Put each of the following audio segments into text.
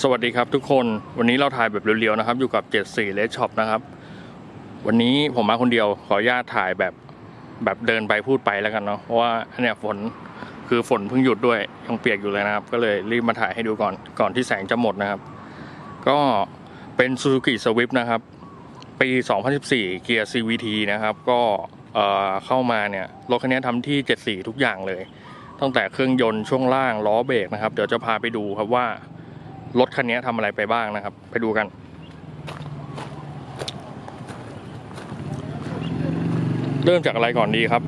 สวัสดีครับทุกคนวันนี้เราถ่ายแบบเรียวๆนะครับ อยู่กับ 74 Red Shop นะครับ วันนี้ผมมาคนเดียวขออนุญาตถ่ายแบบแบบเดินไปพูดไปแล้วกันเนาะเพราะว่าเนี่ยฝนคือฝนเพิ่งหยุดด้วยยังเปียกอยู่เลยนะครับ ก็เลยรีบมาถ่ายให้ดูก่อนก่อนที่แสงจะหมดนะครับ ก็เป็น Suzuki Swift นะครับ ปี 2014 เกียร์ CVT นะครับ ก็เอ่อเข้ามาเนี่ยรถคันนี้ทำที่ 74 ทุกอย่างเลย ตั้งแต่เครื่องยนต์ช่วงล่างล้อเบรกนะครับ เดี๋ยวจะพาไปดูครับว่า รถคันนี้ทำอะไรไปบ้างนะครับ ไปดูกัน เริ่มจากอะไรก่อนดีครับ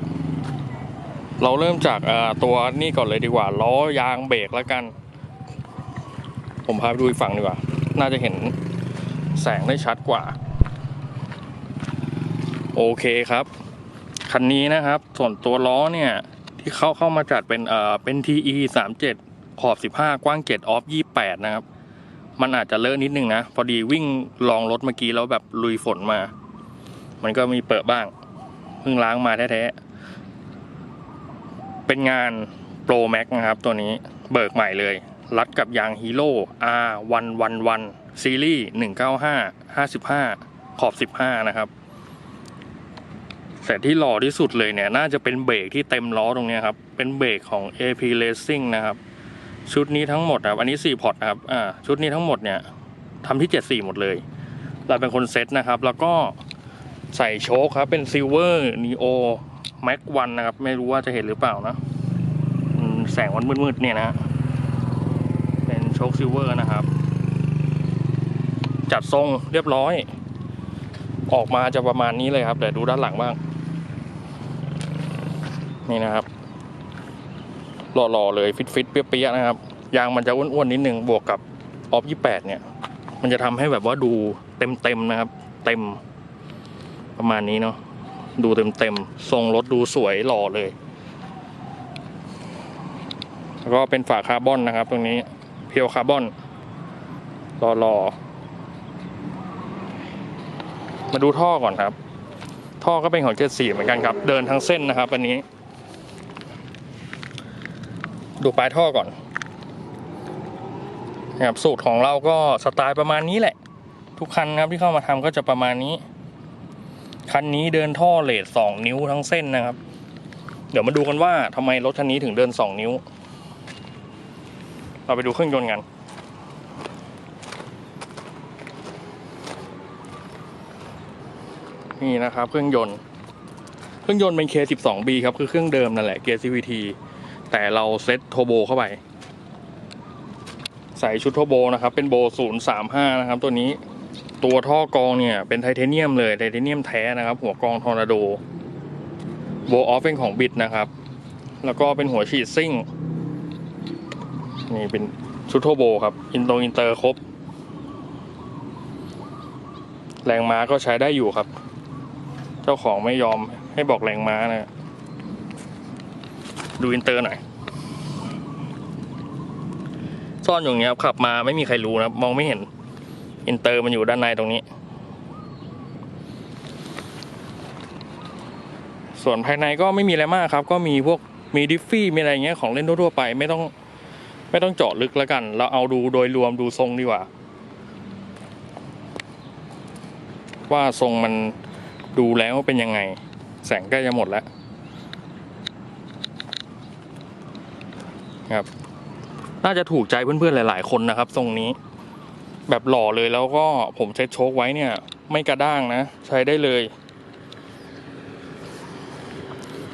เราเริ่มจากตัวนี่ก่อนเลยดีกว่า ล้อยางเบรกแล้วกัน ผมพาไปดูอีกฝั่งดีกว่า น่าจะเห็นแสงได้ชัดกว่า โอเคครับ คันนี้นะครับ ส่วนตัวล้อเนี่ย ที่เขาเข้ามาจัดเป็นเอ่อเป็น TE 37 ขอบ 15 กว้าง7ออฟ 28 นะครับ มันอาจจะเลอะนิดนึงนะ พอดีวิ่งลองรถเมื่อกี้แล้วแบบลุยฝนมา มันก็มีเปิดบ้าง เพิ่งล้างมาแท้ๆ เป็นงาน Pro Max นะครับ ตัวนี้เบิกใหม่เลย รัดกับยาง Hero R111 ซีรีส์195 55 ขอบ 15 นะครับแต่ที่หล่อที่สุดเลยเนี่ย น่าจะเป็นเบรกที่เต็มล้อตรงนี้ครับ เป็นเบรกของ AP Racing นะครับ ชุดนี้ทั้งหมดนะครับอันนี้4พอร์ตนะครับอ่าชุดนี้ทั้งหมดเนี่ยทำที่ 74 หมดเลย เราเป็นคนเซตนะครับ แล้วก็ใส่โชคครับ เป็น Silver Neo Max 1นนะครับ ไม่รู้ว่าจะเห็นหรือเปล่านะแสงวันมืดๆเนี่ยนะ เป็นโชคซิลเวอร์นะครับ จัดทรงเรียบร้อย ออกมาจะประมาณนี้เลยครับแต่ดูด้านหลังบ้าง นี่นะครับ หล่อๆเลยฟิตๆเปี้ยๆนะครับ ยางมันจะอ้วนๆนิดนึงบวกกับออฟ28เนี่ย มันจะทำให้แบบว่าดูเต็มๆนะครับ เต็ม ประมาณนี้เนาะดูเต็มๆทรงรถดูสวยหล่อเลย แล้วก็เป็นฝาคาร์บอนนะครับ ตรงนี้เพียวคาร์บอนหล่อๆมาดูท่อก่อนครับ ท่อก็เป็นของ74เหมือนกันครับ เดินทั้งเส้นนะครับอันนี้ ดูปลายท่อก่อนนะครับสูตรของเราก็สไตล์ประมาณนี้แหละ ทุกคันครับที่เข้ามาทำก็จะประมาณนี้ คันนี้เดินท่อเลทสองนิ้วทั้งเส้นนะครับ เดี๋ยวมาดูกันว่าทำไมรถคันนี้ถึงเดินสองนิ้ว เราไปดูเครื่องยนต์กันนี่นะครับเครื่องยนต์ เครื่องยนต์เป็น K12B ครับ คือเครื่องเดิมนั่นแหละเกียร์ CVT แต่เราเซตโทโบเข้าไป ใส่ชุดโทโบนะครับ เป็นโบ 035 นะครับ ตัวนี้ตัวท่อกรองเนี่ย เป็นไทเทเนียมเลยไทเทเนียมแท้นะครับ หัวกรองทอร์นาโดโบออฟเป็นของบิดนะครับ แล้วก็เป็นหัวฉีดซิ่ง นี่เป็นชุดโทโบครับ อินโตอินเตอร์ครบ แรงม้าก็ใช้ได้อยู่ครับ เจ้าของไม่ยอมให้บอกแรงม้านะ ดูอินเตอร์หน่อย ซ่อนอย่างเงี้ยครับขับมาไม่มีใครรู้นะมองไม่เห็น อินเตอร์มันอยู่ด้านในตรงนี้ ส่วนภายในก็ไม่มีอะไรมากครับ ก็มีพวกมีดิฟฟี่มีอะไรเงี้ยของเล่นทั่วๆไปไม่ต้องไม่ต้องเจาะลึกแล้วกัน เราเอาดูโดยรวมดูทรงดีกว่า ว่าทรงมันดูแล้วเป็นยังไง แสงใกล้จะหมดแล้ว ครับ น่าจะถูกใจเพื่อนๆหลาย ๆ คนนะครับ ทรงนี้ แบบหล่อเลยแล้วก็ผมเซ็ตโชคไว้เนี่ย ไม่กระด้างนะ ใช้ได้เลย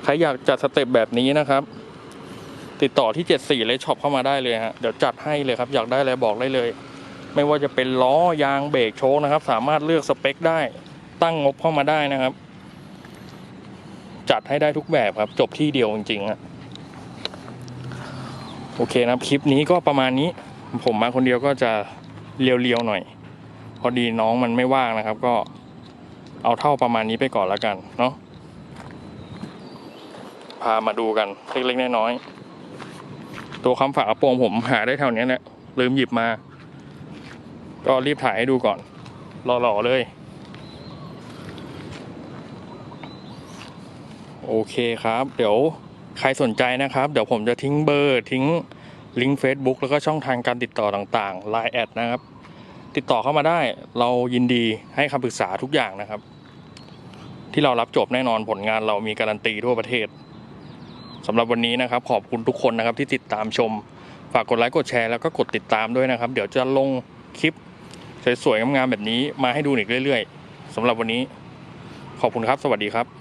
ใครอยากจัดสเต็ปแบบนี้นะครับ ติดต่อที่ 74 เลยช็อปเข้ามาได้เลยฮะเดี๋ยวจัดให้เลยครับ อยากได้อะไรบอกได้เลย ไม่ว่าจะเป็นล้อยางเบรกโชคนะครับ สามารถเลือกสเปคได้ ตั้งงบเข้ามาได้นะครับ จัดให้ได้ทุกแบบครับ จบที่เดียวจริงๆอะ โอเคนะครับคลิปนี้ก็ประมาณนี้ ผมมาคนเดียวก็จะเรียวๆหน่อย พอดีน้องมันไม่ว่างนะครับ ก็เอาเท่าประมาณนี้ไปก่อนแล้วกันเนาะพามาดูกันเล็กๆน้อยๆตัวคำฝากระโปรงผมหาได้แถวเนี้แหละลืมหยิบมา ก็รีบถ่ายให้ดูก่อนหล่อๆเลย โอเคครับ เดี๋ยว ใครสนใจนะครับ เดี๋ยวผมจะทิ้งเบอร์ทิ้งลิงก์ Facebook แล้วก็ช่องทางการติดต่อต่างๆ Line แอดนะครับ ติดต่อเข้ามาได้เรายินดีให้คำปรึกษาทุกอย่างนะครับ ที่เรารับจบแน่นอนผลงานเรามีการันตีทั่วประเทศสำหรับวันนี้นะครับ ขอบคุณทุกคนนะครับที่ติดตามชม ฝากกดไลค์กดแชร์แล้วก็กดติดตามด้วยนะครับ เดี๋ยวจะลงคลิปสวยๆงามๆแบบนี้มาให้ดูอีกเรื่อย ๆสำหรับวันนี้ ขอบคุณครับ สวัสดีครับ